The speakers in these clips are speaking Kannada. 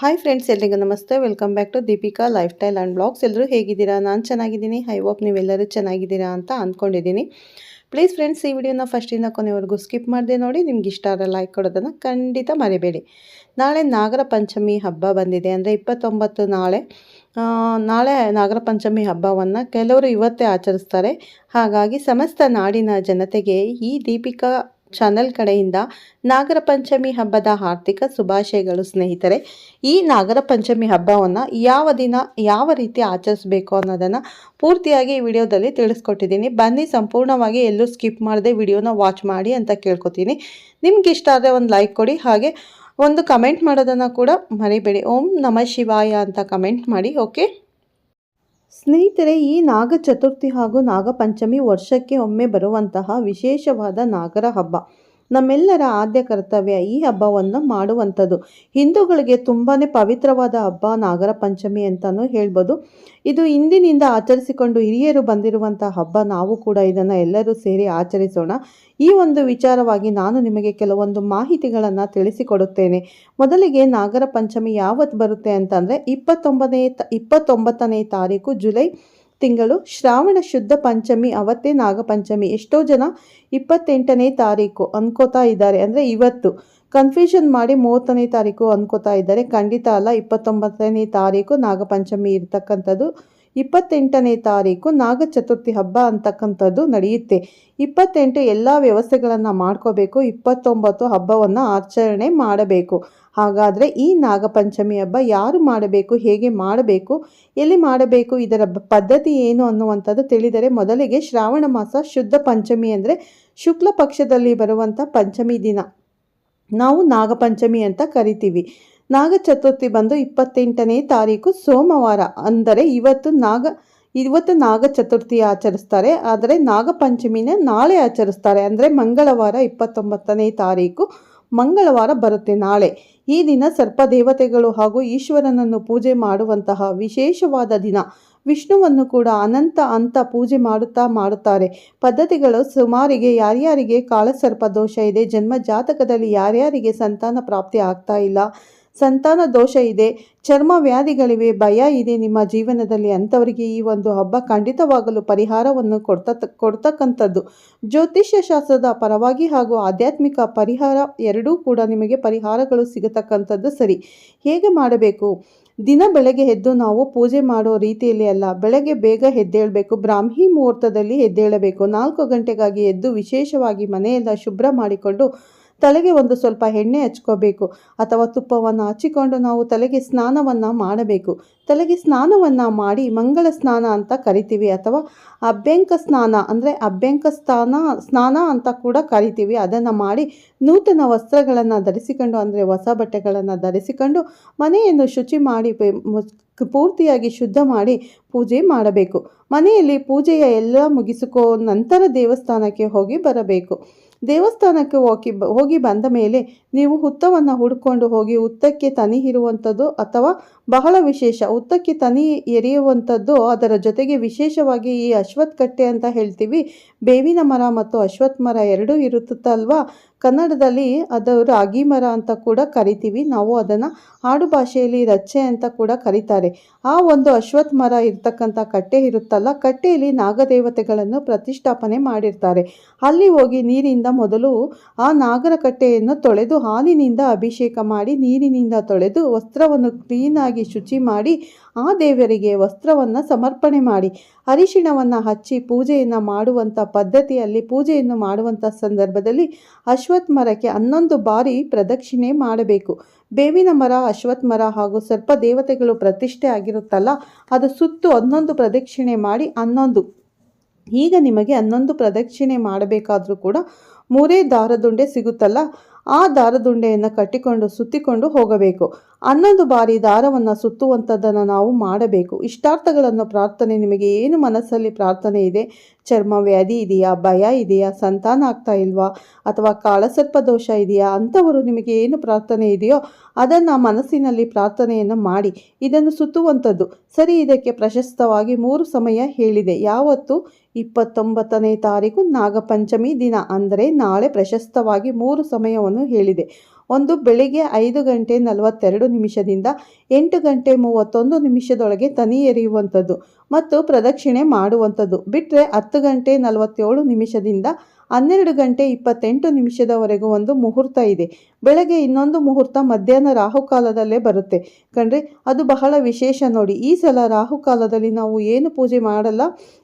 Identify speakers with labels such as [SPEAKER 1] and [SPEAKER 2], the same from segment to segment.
[SPEAKER 1] ಹಾಯ್ ಫ್ರೆಂಡ್ಸ್ ಎಲ್ರಿಗೂ ನಮಸ್ತೆ. Welcome back to Deepika lifestyle and blogs ಎಲ್ಲರೂ ಹೇಗಿದ್ದೀರಾ? ನಾನು ಚೆನ್ನಾಗಿದ್ದೀನಿ. ಐ ಹೋಪ್ ನೀವೆಲ್ಲರೂ ಚೆನ್ನಾಗಿದ್ದೀರಾ ಅಂತ ಅಂದ್ಕೊಂಡಿದ್ದೀನಿ ಪ್ಲೀಸ್ ಫ್ರೆಂಡ್ಸ್ ಈ ವಿಡಿಯೋನ ಫಸ್ಟಿಂದ ಕೊನೆವರೆಗೂ ಸ್ಕಿಪ್ ಮಾಡಿದೆ ನೋಡಿ. ನಿಮ್ಗೆ ಇಷ್ಟ ಆದರೆ ಲೈಕ್ ಕೊಡೋದನ್ನು ಖಂಡಿತ ಮರಿಬೇಡಿ. ನಾಳೆ ನಾಗರ ಪಂಚಮಿ ಹಬ್ಬ ಬಂದಿದೆ. ಅಂದರೆ ಇಪ್ಪತ್ತೊಂಬತ್ತು ನಾಳೆ ನಾಳೆ ನಾಗರ ಪಂಚಮಿ ಹಬ್ಬವನ್ನು ಕೆಲವರು ಇವತ್ತೇ ಆಚರಿಸ್ತಾರೆ. ಹಾಗಾಗಿ ಸಮಸ್ತ ನಾಡಿನ ಜನತೆಗೆ ಈ ದೀಪಿಕಾ ಚಾನೆಲ್ ಕಡೆಯಿಂದ ನಾಗರ ಪಂಚಮಿ ಹಬ್ಬದ ಆರ್ಥಿಕ ಶುಭಾಶಯಗಳು ಸ್ನೇಹಿತರೆ. ಈ ನಾಗರ ಪಂಚಮಿ ಹಬ್ಬವನ್ನು ಯಾವ ದಿನ, ಯಾವ ರೀತಿ ಆಚರಿಸಬೇಕು ಅನ್ನೋದನ್ನು ಪೂರ್ತಿಯಾಗಿ ಈ ವಿಡಿಯೋದಲ್ಲಿ ತಿಳಿಸ್ಕೊಟ್ಟಿದ್ದೀನಿ. ಬನ್ನಿ, ಸಂಪೂರ್ಣವಾಗಿ ಎಲ್ಲೂ ಸ್ಕಿಪ್ ಮಾಡದೆ ವಿಡಿಯೋನ ವಾಚ್ ಮಾಡಿ ಅಂತ ಕೇಳ್ಕೊತೀನಿ. ನಿಮ್ಗೆ ಇಷ್ಟ ಆದರೆ ಒಂದು ಲೈಕ್ ಕೊಡಿ, ಹಾಗೆ ಒಂದು ಕಮೆಂಟ್ ಮಾಡೋದನ್ನು ಕೂಡ ಮರಿಬೇಡಿ. ಓಂ ನಮ ಶಿವಾಯ ಅಂತ ಕಮೆಂಟ್ ಮಾಡಿ, ಓಕೆ? ಸ್ನೇಹಿತರೆ ಈ ನಾಗ ಚತುರ್ಥಿ ಹಾಗೂ ನಾಗಪಂಚಮಿ ವರ್ಷಕ್ಕೆ ಒಮ್ಮೆ ಬರುವಂತಹ ವಿಶೇಷವಾದ ನಾಗರ ಹಬ್ಬ. ನಮ್ಮೆಲ್ಲರ ಆದ್ಯ ಕರ್ತವ್ಯ ಈ ಹಬ್ಬವನ್ನು ಮಾಡುವಂಥದ್ದು. ಹಿಂದೂಗಳಿಗೆ ತುಂಬಾ ಪವಿತ್ರವಾದ ಹಬ್ಬ ನಾಗರ ಪಂಚಮಿ ಅಂತಲೂ ಹೇಳ್ಬೋದು. ಇದು ಇಂದಿನಿಂದ ಆಚರಿಸಿಕೊಂಡು ಹಿರಿಯರು ಬಂದಿರುವಂಥ ಹಬ್ಬ. ನಾವು ಕೂಡ ಇದನ್ನು ಎಲ್ಲರೂ ಸೇರಿ ಆಚರಿಸೋಣ. ಈ ಒಂದು ವಿಚಾರವಾಗಿ ನಾನು ನಿಮಗೆ ಕೆಲವೊಂದು ಮಾಹಿತಿಗಳನ್ನು ತಿಳಿಸಿಕೊಡುತ್ತೇನೆ. ಮೊದಲಿಗೆ ನಾಗರ ಪಂಚಮಿ ಯಾವತ್ತು ಬರುತ್ತೆ ಅಂತಂದರೆ ಇಪ್ಪತ್ತೊಂಬನೇ ಇಪ್ಪತ್ತೊಂಬತ್ತನೇ ತಾರೀಕು ಜುಲೈ ತಿಂಗಳು ಶ್ರಾವಣ ಶುದ್ಧ ಪಂಚಮಿ, ಅವತ್ತೇ ನಾಗಪಂಚಮಿ. ಎಷ್ಟೋ ಜನ ಇಪ್ಪತ್ತೆಂಟನೇ ತಾರೀಕು ಅನ್ಕೋತಾ ಇದ್ದಾರೆ. ಅಂದರೆ ಇವತ್ತು ಕನ್ಫ್ಯೂಷನ್ ಮಾಡಿ ಮೂವತ್ತನೇ ತಾರೀಕು ಅನ್ಕೋತಾ ಇದ್ದಾರೆ. ಖಂಡಿತ ಅಲ್ಲ, ಇಪ್ಪತ್ತೊಂಬತ್ತನೇ ತಾರೀಕು ನಾಗಪಂಚಮಿ ಇರ್ತಕ್ಕಂಥದ್ದು. ಇಪ್ಪತ್ತೆಂಟನೇ ತಾರೀಕು ನಾಗ ಚತುರ್ಥಿ ಹಬ್ಬ ಅಂತಕ್ಕಂಥದ್ದು ನಡೆಯುತ್ತೆ. ಇಪ್ಪತ್ತೆಂಟು ಎಲ್ಲ ವ್ಯವಸ್ಥೆಗಳನ್ನು ಮಾಡ್ಕೋಬೇಕು. ಇಪ್ಪತ್ತೊಂಬತ್ತು ಹಬ್ಬವನ್ನು ಆಚರಣೆ ಮಾಡಬೇಕು. ಹಾಗಾದರೆ ಈ ನಾಗಪಂಚಮಿ ಹಬ್ಬ ಯಾರು ಮಾಡಬೇಕು, ಹೇಗೆ ಮಾಡಬೇಕು, ಎಲ್ಲಿ ಮಾಡಬೇಕು, ಇದರ ಪದ್ಧತಿ ಏನು ಅನ್ನುವಂಥದ್ದು ತಿಳಿದರೆ ಮೊದಲಿಗೆ ಶ್ರಾವಣ ಮಾಸ ಶುದ್ಧ ಪಂಚಮಿ ಅಂದರೆ ಶುಕ್ಲ ಪಕ್ಷದಲ್ಲಿ ಬರುವಂಥ ಪಂಚಮಿ ದಿನ. ನಾವು ನಾಗಪಂಚಮಿ ಅಂತ ಕರಿತೀವಿ. ನಾಗ ಚತುರ್ಥಿ ಬಂದು ಇಪ್ಪತ್ತೆಂಟನೇ ತಾರೀಕು ಸೋಮವಾರ. ಅಂದರೆ ಇವತ್ತು ನಾಗ ಇವತ್ತು ನಾಗ ಚತುರ್ಥಿ ಆಚರಿಸ್ತಾರೆ. ಆದರೆ ನಾಗಪಂಚಮಿನ ನಾಳೆ ಆಚರಿಸ್ತಾರೆ. ಅಂದರೆ ಮಂಗಳವಾರ ಇಪ್ಪತ್ತೊಂಬತ್ತನೇ ತಾರೀಕು ಮಂಗಳವಾರ ಬರುತ್ತೆ ನಾಳೆ. ಈ ದಿನ ಸರ್ಪ ದೇವತೆಗಳು ಹಾಗೂ ಈಶ್ವರನನ್ನು ಪೂಜೆ ಮಾಡುವಂತಹ ವಿಶೇಷವಾದ ದಿನ. ವಿಷ್ಣುವನ್ನು ಕೂಡ ಅನಂತ ಅಂತ ಪೂಜೆ ಮಾಡುತ್ತಾ ಮಾಡುತ್ತಾರೆ. ಪದ್ಧತಿಗಳು ಸುಮಾರಿಗೆ ಯಾರ್ಯಾರಿಗೆ ಕಾಳಸರ್ಪ ದೋಷ ಇದೆ, ಜನ್ಮ ಜಾತಕದಲ್ಲಿ ಯಾರ್ಯಾರಿಗೆ ಸಂತಾನ ಪ್ರಾಪ್ತಿ ಆಗ್ತಾ ಇಲ್ಲ ಸಂತಾನ ದೋಷ ಇದೆ, ಚರ್ಮ ವ್ಯಾಧಿಗಳಿವೆ, ಭಯ ಇದೆ. ನಿಮ್ಮ ಜೀವನದಲ್ಲಿ ಅಂಥವರಿಗೆ ಈ ಒಂದು ಹಬ್ಬ ಖಂಡಿತವಾಗಲು ಪರಿಹಾರವನ್ನು ಕೊಡ್ತ ಕೊಡ್ತಕ್ಕಂಥದ್ದು. ಜ್ಯೋತಿಷ್ಯ ಶಾಸ್ತ್ರದ ಪರವಾಗಿ ಹಾಗೂ ಆಧ್ಯಾತ್ಮಿಕ ಪರಿಹಾರ ಎರಡೂ ಕೂಡ ನಿಮಗೆ ಪರಿಹಾರಗಳು ಸಿಗತಕ್ಕಂಥದ್ದು ಸರಿ. ಹೇಗೆ ಮಾಡಬೇಕು? ದಿನ ಬೆಳಗ್ಗೆ ಎದ್ದು ನಾವು ಪೂಜೆ ಮಾಡೋ ರೀತಿಯಲ್ಲಿ ಅಲ್ಲ, ಬೆಳಗ್ಗೆ ಬೇಗ ಎದ್ದೇಳಬೇಕು. ಬ್ರಾಹ್ಮಿ ಮುಹೂರ್ತದಲ್ಲಿ ಎದ್ದೇಳಬೇಕು. ನಾಲ್ಕು ಗಂಟೆಗಾಗಿ ಎದ್ದು ವಿಶೇಷವಾಗಿ ಮನೆಯೆಲ್ಲ ಶುಭ್ರ ಮಾಡಿಕೊಂಡು ತಲೆಗೆ ಒಂದು ಸ್ವಲ್ಪ ಎಣ್ಣೆ ಹಚ್ಕೋಬೇಕು ಅಥವಾ ತುಪ್ಪವನ್ನು ಹಚ್ಚಿಕೊಂಡು ನಾವು ತಲೆಗೆ ಸ್ನಾನವನ್ನು ಮಾಡಬೇಕು. ತಲೆಗೆ ಸ್ನಾನವನ್ನು ಮಾಡಿ ಮಂಗಳ ಸ್ನಾನ ಅಂತ ಕರಿತೀವಿ ಅಥವಾ ಅಭ್ಯಂಕ ಸ್ನಾನ ಅಂದರೆ ಅಭ್ಯಂಕ ಸ್ನಾನ ಸ್ನಾನ ಅಂತ ಕೂಡ ಕರಿತೀವಿ. ಅದನ್ನು ಮಾಡಿ ನೂತನ ವಸ್ತ್ರಗಳನ್ನು ಧರಿಸಿಕೊಂಡು ಅಂದರೆ ಹೊಸ ಬಟ್ಟೆಗಳನ್ನು ಧರಿಸಿಕೊಂಡು ಮನೆಯನ್ನು ಶುಚಿ ಮಾಡಿ ಪೂರ್ತಿಯಾಗಿ ಶುದ್ಧ ಮಾಡಿ ಪೂಜೆ ಮಾಡಬೇಕು. ಮನೆಯಲ್ಲಿ ಪೂಜೆಯ ಎಲ್ಲ ಮುಗಿಸಿಕೋ ನಂತರ ದೇವಸ್ಥಾನಕ್ಕೆ ಹೋಗಿ ಬರಬೇಕು. ದೇವಸ್ಥಾನಕ್ಕೆ ಹೋಗಿ ಹೋಗಿ ಬಂದ ಮೇಲೆ ನೀವು ಹುತ್ತವನ್ನು ಹುಡ್ಕೊಂಡು ಹೋಗಿ ಹುತ್ತಕ್ಕೆ ತನಿ ಇರುವಂಥದ್ದು ಅಥವಾ ಬಹಳ ವಿಶೇಷ ಹುತ್ತಕ್ಕೆ ತನಿ ಎರೆಯುವಂಥದ್ದು ಅದರ ಜೊತೆಗೆ ವಿಶೇಷವಾಗಿ ಈ ಅಶ್ವತ್ಥ ಕಟ್ಟೆ ಅಂತ ಹೇಳ್ತೀವಿ. ಬೇವಿನ ಮರ ಮತ್ತು ಅಶ್ವತ್ಥ ಮರ ಎರಡೂ ಇರುತ್ತಲ್ವಾ ಕನ್ನಡದಲ್ಲಿ ಅದು ರಾಗಿ ಮರ ಅಂತ ಕೂಡ ಕರಿತೀವಿ. ನಾವು ಅದನ್ನು ಆಡು ಭಾಷೆಯಲ್ಲಿ ರಚ್ಚೆ ಅಂತ ಕೂಡ ಕರೀತಾರೆ. ಆ ಒಂದು ಅಶ್ವತ್ಥ ಮರ ಇರ್ತಕ್ಕಂಥ ಕಟ್ಟೆ ಇರುತ್ತಲ್ಲ, ಕಟ್ಟೆಯಲ್ಲಿ ನಾಗದೇವತೆಗಳನ್ನು ಪ್ರತಿಷ್ಠಾಪನೆ ಮಾಡಿರ್ತಾರೆ. ಅಲ್ಲಿ ಹೋಗಿ ನೀರಿಂದ ಮೊದಲು ಆ ನಾಗರ ಕಟ್ಟೆಯನ್ನು ತೊಳೆದು ಹಾಲಿನಿಂದ ಅಭಿಷೇಕ ಮಾಡಿ, ನೀರಿನಿಂದ ತೊಳೆದು ವಸ್ತ್ರವನ್ನು ಕ್ಲೀನಾಗಿ ಶುಚಿ ಮಾಡಿ ಆ ದೇವರಿಗೆ ವಸ್ತ್ರವನ್ನು ಸಮರ್ಪಣೆ ಮಾಡಿ, ಅರಿಶಿಣವನ್ನು ಹಚ್ಚಿ ಪೂಜೆಯನ್ನು ಮಾಡುವಂಥ ಪದ್ಧತಿಯಲ್ಲಿ, ಪೂಜೆಯನ್ನು ಮಾಡುವಂಥ ಸಂದರ್ಭದಲ್ಲಿ ಅಶ್ವತ್ಥ ಮರಕ್ಕೆ ಹನ್ನೊಂದು ಬಾರಿ ಪ್ರದಕ್ಷಿಣೆ ಮಾಡಬೇಕು. ಬೇವಿನ ಮರ ಅಶ್ವತ್ಥ ಮರ ಹಾಗೂ ಸರ್ಪ ದೇವತೆಗಳು ಪ್ರತಿಷ್ಠೆ ಆಗಿರುತ್ತಲ್ಲ, ಅದು ಸುತ್ತು ಹನ್ನೊಂದು ಪ್ರದಕ್ಷಿಣೆ ಮಾಡಿ ಹನ್ನೊಂದು. ಈಗ ನಿಮಗೆ ಹನ್ನೊಂದು ಪ್ರದಕ್ಷಿಣೆ ಮಾಡಬೇಕಾದ್ರೂ ಕೂಡ ಮೂರೇ ದಾರದುಂಡೆ ಸಿಗುತ್ತಲ್ಲ ಆ ದಾರದುಂಡೆಯನ್ನು ಕಟ್ಟಿಕೊಂಡು, ಸುತ್ತಿಕೊಂಡು ಹೋಗಬೇಕು. ಹನ್ನೊಂದು ಬಾರಿ ದಾರವನ್ನು ಸುತ್ತುವಂಥದ್ದನ್ನು ನಾವು ಮಾಡಬೇಕು. ಇಷ್ಟಾರ್ಥಗಳನ್ನು ಪ್ರಾರ್ಥನೆ, ನಿಮಗೆ ಏನು ಮನಸ್ಸಲ್ಲಿ ಪ್ರಾರ್ಥನೆ ಇದೆ? ಚರ್ಮ ವ್ಯಾಧಿ ಇದೆಯಾ? ಭಯ ಇದೆಯಾ? ಸಂತಾನ ಆಗ್ತಾ ಇಲ್ವಾ? ಅಥವಾ ಕಾಳಸರ್ಪ ದೋಷ ಇದೆಯಾ? ಅಂಥವರು ನಿಮಗೆ ಏನು ಪ್ರಾರ್ಥನೆ ಇದೆಯೋ ಅದನ್ನು ಮನಸ್ಸಿನಲ್ಲಿ ಪ್ರಾರ್ಥನೆಯನ್ನು ಮಾಡಿ. ಇದನ್ನು ಸುತ್ತುವಂಥದ್ದು. ಸರಿ, ಇದಕ್ಕೆ ಪ್ರಶಸ್ತವಾಗಿ ಮೂರು ಸಮಯ ಹೇಳಿದೆ. ಯಾವತ್ತು? ಇಪ್ಪತ್ತೊಂಬತ್ತನೇ ತಾರೀಕು ನಾಗಪಂಚಮಿ ದಿನ ಅಂದರೆ ನಾಳೆ ಪ್ರಶಸ್ತವಾಗಿ ಮೂರು ಸಮಯವನ್ನು ಹೇಳಿದೆ. ಒಂದು ಬೆಳಿಗ್ಗೆ ಐದು ಗಂಟೆ ನಲವತ್ತೆರಡು ನಿಮಿಷದಿಂದ ಎಂಟು ಗಂಟೆ ಮೂವತ್ತೊಂದು ನಿಮಿಷದೊಳಗೆ ತನಿ ಎರೆಯುವಂಥದ್ದು ಮತ್ತು ಪ್ರದಕ್ಷಿಣೆ ಮಾಡುವಂಥದ್ದು. ಬಿಟ್ಟರೆ ಹತ್ತು ಗಂಟೆ ನಲವತ್ತೇಳು ನಿಮಿಷದಿಂದ ಹನ್ನೆರಡು ಗಂಟೆ ಇಪ್ಪತ್ತೆಂಟು ನಿಮಿಷದವರೆಗೂ ಒಂದು ಮುಹೂರ್ತ ಇದೆ. ಬೆಳಗ್ಗೆ ಇನ್ನೊಂದು ಮುಹೂರ್ತ ಮಧ್ಯಾಹ್ನ ರಾಹುಕಾಲದಲ್ಲೇ ಬರುತ್ತೆ. ಕಣ್ರಿ ಅದು ಬಹಳ ವಿಶೇಷ ನೋಡಿ. ಈ ಸಲ ರಾಹುಕಾಲದಲ್ಲಿ ನಾವು ಏನು ಪೂಜೆ ಮಾಡಲ್ಲ.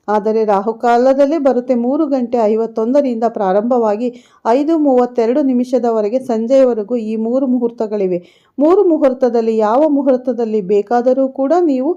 [SPEAKER 1] ಆದರೆ ರಾಹುಕಾಲದಲ್ಲೇ ಬರುತ್ತೆ. ಮೂರು ಗಂಟೆ ಐವತ್ತೊಂದರಿಂದ ಪ್ರಾರಂಭವಾಗಿ ಐದು ಮೂವತ್ತೆರಡು ನಿಮಿಷದವರೆಗೆ ಸಂಜೆಯವರೆಗೂ ಈ ಮೂರು ಮುಹೂರ್ತಗಳಿವೆ. ಮೂರು ಮುಹೂರ್ತದಲ್ಲಿ ಯಾವ ಮುಹೂರ್ತದಲ್ಲಿ ಬೇಕಾದರೂ ಕೂಡ ನೀವು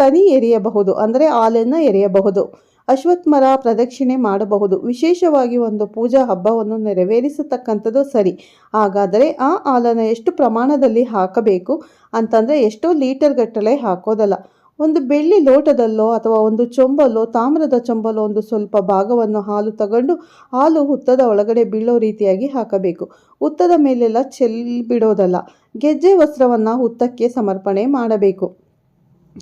[SPEAKER 1] ತನಿ ಎರೆಯಬಹುದು. ಅಂದರೆ ಹಾಲನ್ನು ಎರೆಯಬಹುದು. ಅಶ್ವತ್ಥ ಮರ ಪ್ರದಕ್ಷಿಣೆ ಮಾಡಬಹುದು. ವಿಶೇಷವಾಗಿ ಒಂದು ಪೂಜಾ ಹಬ್ಬವನ್ನು ನೆರವೇರಿಸತಕ್ಕಂಥದ್ದು ಸರಿ. ಹಾಗಾದರೆ ಆ ಹಾಲನ್ನು ಎಷ್ಟು ಪ್ರಮಾಣದಲ್ಲಿ ಹಾಕಬೇಕು? ಅಂತಂದರೆ ಎಷ್ಟೋ ಲೀಟರ್ ಗಟ್ಟಲೆ ಹಾಕೋದಲ್ಲ. ಒಂದು ಬೆಳ್ಳಿ ಲೋಟದಲ್ಲೋ ಅಥವಾ ಒಂದು ಚೊಂಬಲ್ಲೋ, ತಾಮ್ರದ ಚೊಂಬಲ್ಲೋ ಒಂದು ಸ್ವಲ್ಪ ಭಾಗವನ್ನು ಹಾಲು ತಗೊಂಡು ಹಾಲು ಹುತ್ತದ ಒಳಗಡೆ ಬೀಳೋ ರೀತಿಯಾಗಿ ಹಾಕಬೇಕು. ಹುತ್ತದ ಮೇಲೆಲ್ಲ ಚೆಲ್ಲಿ ಬಿಡೋದಲ್ಲ. ಗೆಜ್ಜೆ ವಸ್ತ್ರವನ್ನು ಹುತ್ತಕ್ಕೆ ಸಮರ್ಪಣೆ ಮಾಡಬೇಕು.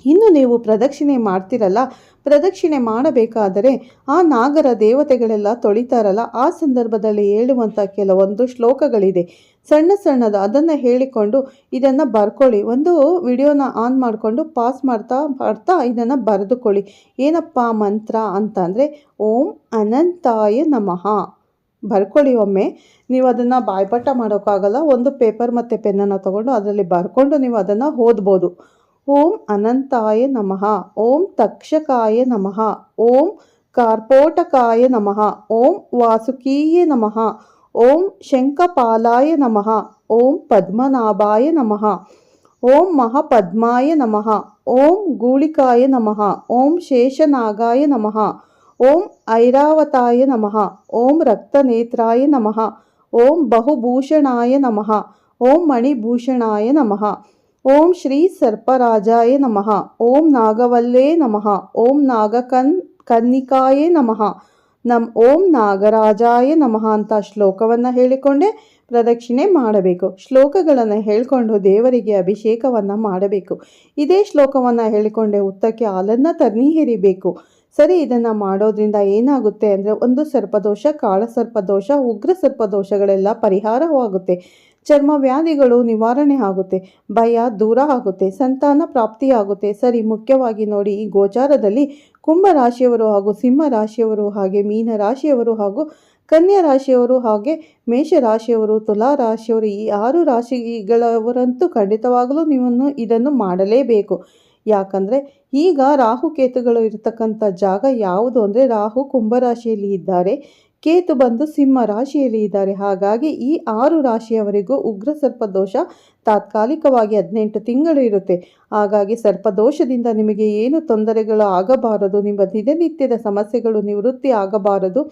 [SPEAKER 1] ಇನ್ನು ನೀವು ಪ್ರದಕ್ಷಿಣೆ ಮಾಡ್ತಿರಲ್ಲ, ಪ್ರದಕ್ಷಿಣೆ ಮಾಡಬೇಕಾದರೆ ಆ ನಾಗರ ದೇವತೆಗಳೆಲ್ಲ ತೊಳಿತಾರಲ್ಲ, ಆ ಸಂದರ್ಭದಲ್ಲಿ ಹೇಳುವಂಥ ಕೆಲವೊಂದು ಶ್ಲೋಕಗಳಿದೆ. ಸಣ್ಣ ಸಣ್ಣದ ಅದನ್ನು ಹೇಳಿಕೊಂಡು ಇದನ್ನು ಬರ್ಕೊಳ್ಳಿ. ಒಂದು ವಿಡಿಯೋನ ಆನ್ ಮಾಡಿಕೊಂಡು ಪಾಸ್ ಮಾಡ್ತಾ ಮಾಡ್ತಾ ಇದನ್ನು ಬರೆದುಕೊಳ್ಳಿ. ಏನಪ್ಪ ಮಂತ್ರ ಅಂತಂದರೆ, ಓಂ ಅನಂತಾಯ ನಮಃ. ಬರ್ಕೊಳ್ಳಿ ಒಮ್ಮೆ. ನೀವು ಅದನ್ನು ಬಾಯ್ಪಾಠ ಮಾಡೋಕ್ಕಾಗಲ್ಲ. ಒಂದು ಪೇಪರ್ ಮತ್ತು ಪೆನ್ನನ್ನು ತಗೊಂಡು ಅದರಲ್ಲಿ ಬರ್ಕೊಂಡು ನೀವು ಅದನ್ನು ಓದ್ಬೋದು. ಓಂ ಅನಂತಾಯ ನಮಃ ಓಂ ತಕ್ಷಕಾಯ ನಮಃ ಓಂ ಕಾರ್ಪೋಟಕಾಯ ನಮಃ ಓಂ ವಾಸುಕೀಯ ನಮಃ ಓಂ ಶಂಖಪಾಲಾಯ ನಮಃ ಓಂ ಪದ್ಮನಾಭಾಯ ನಮಃ ಓಂ ಮಹಾಪದ್ಮಾಯ ನಮಃ ಓಂ ಗೂಳಿಕಾಯ ನಮಃ ಓಂ ಶೇಷನಾಗಾಯ ನಮಃ ಓಂ ಐರಾವತಾಯ ನಮಃ ಓಂ ರಕ್ತನೇತ್ರಾಯ ನಮಃ ಓಂ ಬಹುಭೂಷಣಾಯ ನಮಃ ಓಂ ಮಣಿಭೂಷಣಾಯ ನಮಃ ಓಂ ಶ್ರೀ ಸರ್ಪರಾಜಾಯ ನಮಃ. ಓಂ ನಾಗವಲ್ಲೇ ನಮಃ. ಓಂ ನಾಗಕನ್, ಕನ್ನಿಕಾಯೇ ನಮಃ. ನಮ್ ಓಂ ನಾಗರಾಜಾಯ ನಮಃ ಅಂತ ಶ್ಲೋಕವನ್ನು ಹೇಳಿಕೊಂಡೇ, ಪ್ರದಕ್ಷಿಣೆ ಮಾಡಬೇಕು. ಶ್ಲೋಕಗಳನ್ನು ಹೇಳಿಕೊಂಡು ದೇವರಿಗೆ ಅಭಿಷೇಕವನ್ನು ಮಾಡಬೇಕು. ಇದೇ ಶ್ಲೋಕವನ್ನು ಹೇಳಿಕೊಂಡೆ, ಉತ್ತಕ್ಕೆ ಹಾಲನ್ನು ತರ್ನಿ ಹೆರಿಬೇಕು ಸರಿ, ಇದನ್ನು ಮಾಡೋದ್ರಿಂದ ಏನಾಗುತ್ತೆ ಅಂದರೆ, ಒಂದು ಸರ್ಪದೋಷ ಕಾಳ ಸರ್ಪದೋಷ ಉಗ್ರ ಸರ್ಪದೋಷಗಳೆಲ್ಲ ಪರಿಹಾರವಾಗುತ್ತೆ. ಚರ್ಮ ವ್ಯಾಧಿಗಳು ನಿವಾರಣೆ ಆಗುತ್ತೆ, ಭಯ ದೂರ ಆಗುತ್ತೆ, ಸಂತಾನ ಪ್ರಾಪ್ತಿಯಾಗುತ್ತೆ ಸರಿ, ಮುಖ್ಯವಾಗಿ ನೋಡಿ, ಈ ಗೋಚಾರದಲ್ಲಿ ಕುಂಭ ರಾಶಿಯವರು ಹಾಗೂ ಸಿಂಹ ರಾಶಿಯವರು ಹಾಗೆ ಮೀನ ರಾಶಿಯವರು ಹಾಗೂ ಕನ್ಯಾ ರಾಶಿಯವರು ಹಾಗೆ ಮೇಷ ರಾಶಿಯವರು, ತುಲಾ ರಾಶಿಯವರು, ಈ ಆರು ರಾಶಿಗಳವರಂತೂ ಖಂಡಿತವಾಗಲೂ ನೀವು ಇದನ್ನು ಮಾಡಲೇಬೇಕು. ಯಾಕಂದರೆ ಈಗ ರಾಹು ಕೇತುಗಳು ಇರತಕ್ಕಂಥ ಜಾಗ ಯಾವುದು ಅಂದರೆ ರಾಹು ಕುಂಭರಾಶಿಯಲ್ಲಿ ಇದ್ದಾರೆ. ಕೇತು ಬಂದು ಸಿಂಹ ರಾಶಿಯಲ್ಲಿ ಇದ್ದಾರೆ. ಹಾಗಾಗಿ ಈ ಆರು ರಾಶಿಯವರಿಗೂ ಉಗ್ರ ಸರ್ಪದೋಷ ತಾತ್ಕಾಲಿಕವಾಗಿ ಹದಿನೆಂಟು ತಿಂಗಳು ಇರುತ್ತೆ. ಹಾಗಾಗಿ ಸರ್ಪದೋಷದಿಂದ ನಿಮಗೆ ಏನು ತೊಂದರೆಗಳು ಆಗಬಾರದು, ನಿಮ್ಮ ದಿನನಿತ್ಯದ ಸಮಸ್ಯೆಗಳು ನಿವೃತ್ತಿ ಆಗಬಾರದು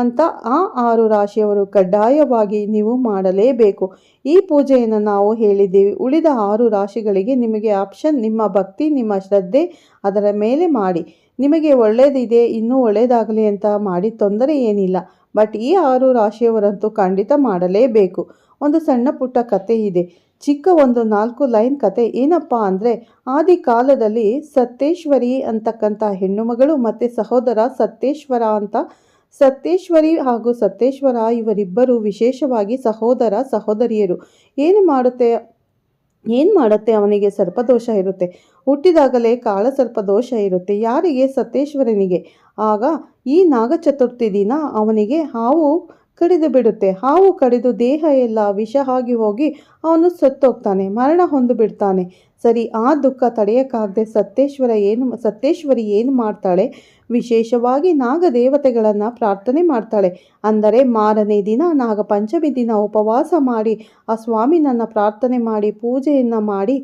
[SPEAKER 1] ಅಂತ ಆ ಆರು ರಾಶಿಯವರು ಕಡ್ಡಾಯವಾಗಿ ನೀವು ಮಾಡಲೇಬೇಕು. ಈ ಪೂಜೆಯನ್ನು ನಾವು ಹೇಳಿದ್ದೀವಿ. ಉಳಿದ ಆರು ರಾಶಿಗಳಿಗೆ ನಿಮಗೆ ಆಪ್ಷನ್ ನಿಮ್ಮ ಭಕ್ತಿ, ನಿಮ್ಮ ಶ್ರದ್ಧೆ ಅದರ ಮೇಲೆ ಮಾಡಿ. ನಿಮಗೆ ಒಳ್ಳೆಯದಿದೆ ಇನ್ನೂ ಒಳ್ಳೆಯದಾಗಲಿ ಅಂತ ಮಾಡಿ ತೊಂದರೆ ಏನಿಲ್ಲ. ಬಟ್ ಈ ಆರು ರಾಶಿಯವರಂತೂ ಖಂಡಿತ ಮಾಡಲೇಬೇಕು. ಒಂದು ಸಣ್ಣ ಪುಟ್ಟ ಕತೆ ಇದೆ. ಚಿಕ್ಕ ಒಂದು ನಾಲ್ಕು ಲೈನ್ ಕತೆ ಏನಪ್ಪ ಅಂದರೆ, ಆದಿ ಕಾಲದಲ್ಲಿ ಸತ್ತೇಶ್ವರಿ ಅಂತಕ್ಕಂಥ ಹೆಣ್ಣು ಮಗಳು ಮತ್ತು ಸಹೋದರ ಸತ್ತೇಶ್ವರ ಅಂತ, ಸತ್ಯೇಶ್ವರಿ ಹಾಗೂ ಸತ್ತೇಶ್ವರ ಇವರಿಬ್ಬರು ವಿಶೇಷವಾಗಿ ಸಹೋದರ ಸಹೋದರಿಯರು. ಏನು ಮಾಡುತ್ತೆ ಏನು ಮಾಡುತ್ತೆ ಅವನಿಗೆ ಸರ್ಪದೋಷ ಇರುತ್ತೆ. ಹುಟ್ಟಿದಾಗಲೇ ಕಾಳ ಸರ್ಪದೋಷ ಇರುತ್ತೆ. ಯಾರಿಗೆ? ಸತ್ಯೇಶ್ವರನಿಗೆ. ಆಗ ಈ ನಾಗಚತುರ್ಥಿ ದಿನ ಅವನಿಗೆ ಹಾವು ಕಡಿದು ಬಿಡುತ್ತೆ. ಹಾವು ಕಡಿದು ದೇಹ ಎಲ್ಲ ವಿಷ ಆಗಿ ಹೋಗಿ ಅವನು ಸತ್ತೋಗ್ತಾನೆ, ಮರಣ ಹೊಂದು ಬಿಡ್ತಾನೆ. ಸರಿ, ಆ ದುಃಖ ತಡೆಯಕ್ಕಾಗದೆ ಸತ್ತೇಶ್ವರ ಏನು ಸತ್ತೇಶ್ವರಿ ಏನು ಮಾಡ್ತಾಳೆ? ವಿಶೇಷವಾಗಿ ನಾಗ ದೇವತೆಗಳನ್ನು ಪ್ರಾರ್ಥನೆ ಮಾಡ್ತಾಳೆ. ಅಂದರೆ ಮಾರನೇ ದಿನ ನಾಗ ಪಂಚಮಿ ದಿನ ಉಪವಾಸ ಮಾಡಿ ಆ ಸ್ವಾಮಿನನ್ನು ಪ್ರಾರ್ಥನೆ ಮಾಡಿ, ಪೂಜೆಯನ್ನು ಮಾಡಿ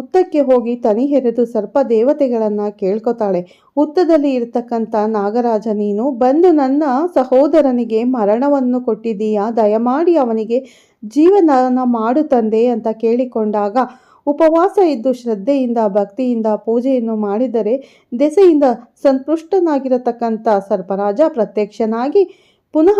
[SPEAKER 1] ಉತ್ತಕ್ಕೆ ಹೋಗಿ ತನಿ ಹೆರೆದು ಸರ್ಪ ದೇವತೆಗಳನ್ನು ಕೇಳ್ಕೊತಾಳೆ. ಉತ್ತದಲ್ಲಿ ಇರತಕ್ಕಂಥ ನಾಗರಾಜ, ನೀನು ಬಂದು ನನ್ನ ಸಹೋದರನಿಗೆ ಮರಣವನ್ನು ಕೊಟ್ಟಿದ್ದೀಯಾ? ದಯಮಾಡಿ ಅವನಿಗೆ ಜೀವನ ಮಾಡು ತಂದೆ ಅಂತ ಕೇಳಿಕೊಂಡಾಗ ಉಪವಾಸ ಇದ್ದು ಶ್ರದ್ಧೆಯಿಂದ, ಭಕ್ತಿಯಿಂದ ಪೂಜೆಯನ್ನು ಮಾಡಿದರೆ ದೆಸೆಯಿಂದ ಸಂತುಷ್ಟನಾಗಿರತಕ್ಕಂಥ ಸರ್ಪರಾಜ ಪ್ರತ್ಯಕ್ಷನಾಗಿ ಪುನಃ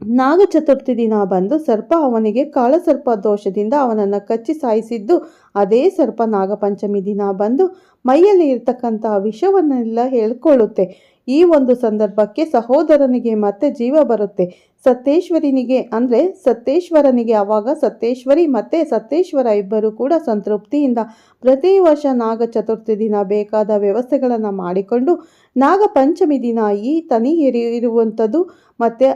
[SPEAKER 1] ನಾಗ ಚತುರ್ಥಿ ದಿನ ಬಂದು ಸರ್ಪ ಅವನಿಗೆ ಕಾಳಸರ್ಪ ದೋಷದಿಂದ ಅವನನ್ನು ಕಚ್ಚಿ ಸಾಯಿಸಿದ್ದು, ಅದೇ ಸರ್ಪ ನಾಗಪಂಚಮಿ ದಿನ ಬಂದು ಮೈಯಲ್ಲಿ ಇರ್ತಕ್ಕಂಥ ವಿಷವನ್ನೆಲ್ಲ ಹೇಳ್ಕೊಳ್ಳುತ್ತೆ. ಈ ಒಂದು ಸಂದರ್ಭಕ್ಕೆ ಸಹೋದರನಿಗೆ ಮತ್ತೆ ಜೀವ ಬರುತ್ತೆ. ಸತ್ತೇಶ್ವರಿನಿಗೆ ಅಂದರೆ ಸತ್ತೇಶ್ವರನಿಗೆ ಆವಾಗ ಸತ್ತೇಶ್ವರಿ ಮತ್ತು ಸತ್ತೇಶ್ವರ ಇಬ್ಬರು ಕೂಡ ಸಂತೃಪ್ತಿಯಿಂದ ಪ್ರತಿ ವರ್ಷ ನಾಗ ಚತುರ್ಥಿ ದಿನ ಬೇಕಾದ ವ್ಯವಸ್ಥೆಗಳನ್ನು ಮಾಡಿಕೊಂಡು ನಾಗ ಪಂಚಮಿ ದಿನ ಈ ತನಿ ಇರುವಂಥದ್ದು ಮತ್ತು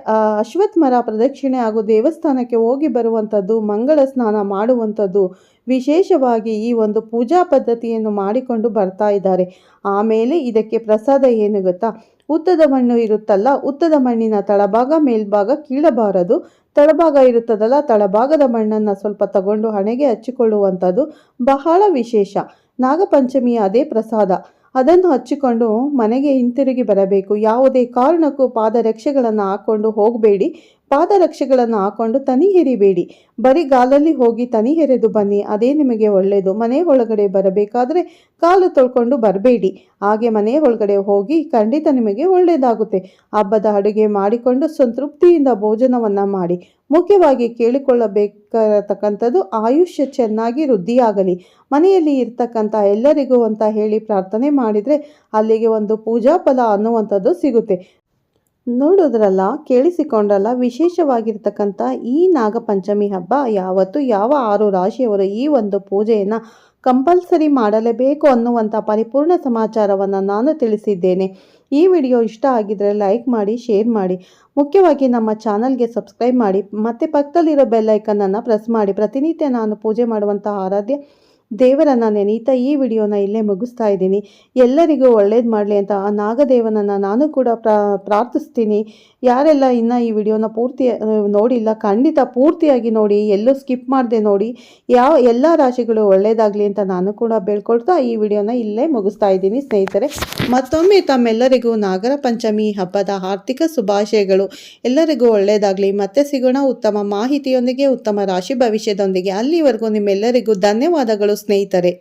[SPEAKER 1] ಅಶ್ವತ್ಥ ಮರ ಪ್ರದಕ್ಷಿಣೆ ಹಾಗೂ ದೇವಸ್ಥಾನಕ್ಕೆ ಹೋಗಿ ಬರುವಂಥದ್ದು, ಮಂಗಳ ಸ್ನಾನ ಮಾಡುವಂಥದ್ದು ವಿಶೇಷವಾಗಿ ಈ ಒಂದು ಪೂಜಾ ಪದ್ಧತಿಯನ್ನು ಮಾಡಿಕೊಂಡು ಬರ್ತಾ ಇದ್ದಾರೆ. ಆಮೇಲೆ ಇದಕ್ಕೆ ಪ್ರಸಾದ ಏನು ಗೊತ್ತಾ? ಉತ್ತದ ಮಣ್ಣು ಇರುತ್ತಲ್ಲ, ಉತ್ತದ ಮಣ್ಣಿನ ತಳಭಾಗ, ಮೇಲ್ಭಾಗ ಕೀಳಬಾರದು. ತಳಭಾಗ ಇರುತ್ತದಲ್ಲ, ತಳಭಾಗದ ಮಣ್ಣನ್ನು ಸ್ವಲ್ಪ ತಗೊಂಡು ಹಣೆಗೆ ಹಚ್ಚಿಕೊಳ್ಳುವಂಥದ್ದು ಬಹಳ ವಿಶೇಷ. ನಾಗಪಂಚಮಿಯ ಅದೇ ಪ್ರಸಾದ. ಅದನ್ನು ಹಚ್ಚಿಕೊಂಡು ಮನೆಗೆ ಹಿಂತಿರುಗಿ ಬರಬೇಕು. ಯಾವುದೇ ಕಾರಣಕ್ಕೂ ಪಾದರಕ್ಷೆಗಳನ್ನು ಹಾಕ್ಕೊಂಡು ಹೋಗಬೇಡಿ. ಪಾದರಕ್ಷೆಗಳನ್ನು ಹಾಕೊಂಡು ತನಿ ಹೆರಿಬೇಡಿ. ಬರೀ ಗಾಲಲ್ಲಿ ಹೋಗಿ ತನಿ ಹೆರೆದು ಬನ್ನಿ. ಅದೇ ನಿಮಗೆ ಒಳ್ಳೆಯದು ಮನೆ ಒಳಗಡೆ ಬರಬೇಕಾದ್ರೆ ಕಾಲು ತೊಳ್ಕೊಂಡು ಬರಬೇಡಿ. ಹಾಗೆ ಮನೆ ಒಳಗಡೆ ಹೋಗಿ ಖಂಡಿತ ನಿಮಗೆ ಒಳ್ಳೆಯದಾಗುತ್ತೆ ಹಬ್ಬದ ಅಡುಗೆ ಮಾಡಿಕೊಂಡು ಸಂತೃಪ್ತಿಯಿಂದ ಭೋಜನವನ್ನು ಮಾಡಿ. ಮುಖ್ಯವಾಗಿ ಕೇಳಿಕೊಳ್ಳಬೇಕಾಗತಕ್ಕಂಥದ್ದು ಆಯುಷ್ಯ ಚೆನ್ನಾಗಿ ವೃದ್ಧಿಯಾಗಲಿ. ಮನೆಯಲ್ಲಿ ಇರ್ತಕ್ಕಂಥ ಎಲ್ಲರಿಗೂ ಅಂತ ಹೇಳಿ ಪ್ರಾರ್ಥನೆ ಮಾಡಿದರೆ ಅಲ್ಲಿಗೆ ಒಂದು ಪೂಜಾ ಫಲ ಅನ್ನುವಂಥದ್ದು ಸಿಗುತ್ತೆ. ನೋಡಿದ್ರಲ್ಲ, ಕೇಳಿಸಿಕೊಂಡಲ್ಲ, ವಿಶೇಷವಾಗಿರ್ತಕ್ಕಂಥ ಈ ನಾಗಪಂಚಮಿ ಹಬ್ಬ ಯಾವತ್ತು ಯಾವ ಆರು ರಾಶಿಯವರು ಈ ಒಂದು ಪೂಜೆಯನ್ನು ಕಂಪಲ್ಸರಿ ಮಾಡಲೇಬೇಕು ಅನ್ನುವಂಥ ಪರಿಪೂರ್ಣ ಸಮಾಚಾರವನ್ನು ನಾನು ತಿಳಿಸಿದ್ದೇನೆ. ಈ ವಿಡಿಯೋ ಇಷ್ಟ ಆಗಿದ್ದರೆ ಲೈಕ್ ಮಾಡಿ, ಶೇರ್ ಮಾಡಿ. ಮುಖ್ಯವಾಗಿ ನಮ್ಮ ಚಾನಲ್ಗೆ ಸಬ್ಸ್ಕ್ರೈಬ್ ಮಾಡಿ. ಮತ್ತು ಪಕ್ಕದಲ್ಲಿರೋ ಬೆಲ್ ಐಕನನ್ನು ಪ್ರೆಸ್ ಮಾಡಿ. ಪ್ರತಿನಿತ್ಯ ನಾನು ಪೂಜೆ ಮಾಡುವಂಥ ಆರಾಧ್ಯ ದೇವರನ್ನು ನೆನೀತಾ ಈ ವಿಡಿಯೋನ ಇಲ್ಲೇ ಮುಗಿಸ್ತಾ ಇದ್ದೀನಿ. ಎಲ್ಲರಿಗೂ ಒಳ್ಳೇದು ಮಾಡಲಿ ಅಂತ ಆ ನಾಗದೇವನನ್ನು ನಾನು ಕೂಡ ಪ್ರಾ, ಪ್ರಾರ್ಥಿಸ್ತೀನಿ. ಯಾರೆಲ್ಲ ಇನ್ನು ಈ ವಿಡಿಯೋನ ಪೂರ್ತಿ ನೋಡಿಲ್ಲ, ಖಂಡಿತ ಪೂರ್ತಿಯಾಗಿ ನೋಡಿ, ಎಲ್ಲೂ ಸ್ಕಿಪ್ ಮಾಡದೆ ನೋಡಿ, ಯಾವ ಎಲ್ಲ ರಾಶಿಗಳು ಒಳ್ಳೆಯದಾಗಲಿ ಅಂತ ನಾನು ಕೂಡ ಬೇಳ್ಕೊಳ್ತಾ ಈ ವಿಡಿಯೋನ ಇಲ್ಲೇ ಮುಗಿಸ್ತಾ ಇದ್ದೀನಿ ಸ್ನೇಹಿತರೆ. ಮತ್ತೊಮ್ಮೆ ತಮ್ಮೆಲ್ಲರಿಗೂ ನಾಗರ ಪಂಚಮಿ ಹಬ್ಬದ ಆರ್ಥಿಕ ಶುಭಾಶಯಗಳು. ಎಲ್ಲರಿಗೂ ಒಳ್ಳೆಯದಾಗಲಿ ಮತ್ತೆ ಸಿಗೋಣ ಉತ್ತಮ ಮಾಹಿತಿಯೊಂದಿಗೆ, ಉತ್ತಮ ರಾಶಿ ಭವಿಷ್ಯದೊಂದಿಗೆ. ಅಲ್ಲಿವರೆಗೂ ನಿಮ್ಮೆಲ್ಲರಿಗೂ ಧನ್ಯವಾದಗಳು ಸ್ನೇಹಿತರೆ.